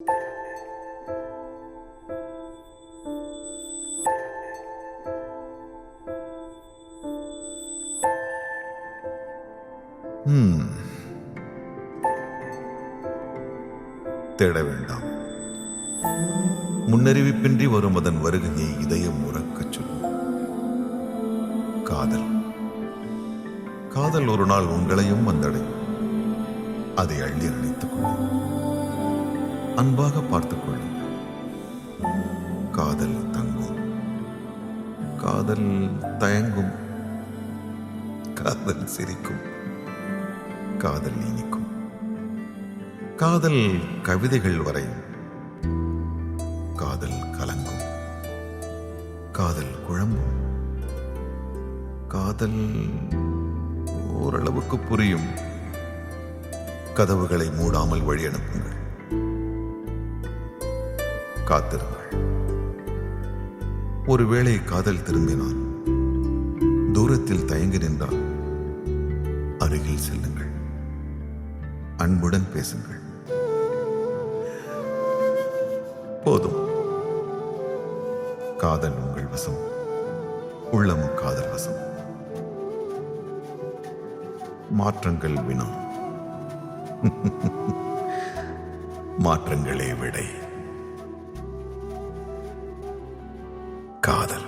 Hmm. தேட வேண்டாம். முன்னறிவிப்பின்றி வரும் அதன் வருகையை இதயம் உறக்கச் சொல்லும். காதல். காதல் ஒரு நாள் உங்களையும் வந்தடையும். அதை அள்ளி அணைத்துக் கொள்ளும். அன்பாக பார்த்துக் கொள்ளும் காதல் தங்கும். காதல் தயங்கும். காதல் சிரிக்கும். காதல் இனிக்கும் காதல் கவிதைகள் வரையும். காதல் கலங்கும். காதல் குழம்பும். காதல் ஓரளவுக்கு புரியும். கதவுகளை மூடாமல் வழி அனுப்புங்கள். காத்திருங்கள் ஒருவேளை காதல் திரும்பினால் தூரத்தில் தயங்கி நின்றால் அருகில் செல்லுங்கள். அன்புடன் பேசுங்கள். போதும். காதல் உங்கள் வசம். உள்ளமும் காதல் வசம். மாற்றங்கள் வினா. மாற்றங்களே விடை. കാതൽ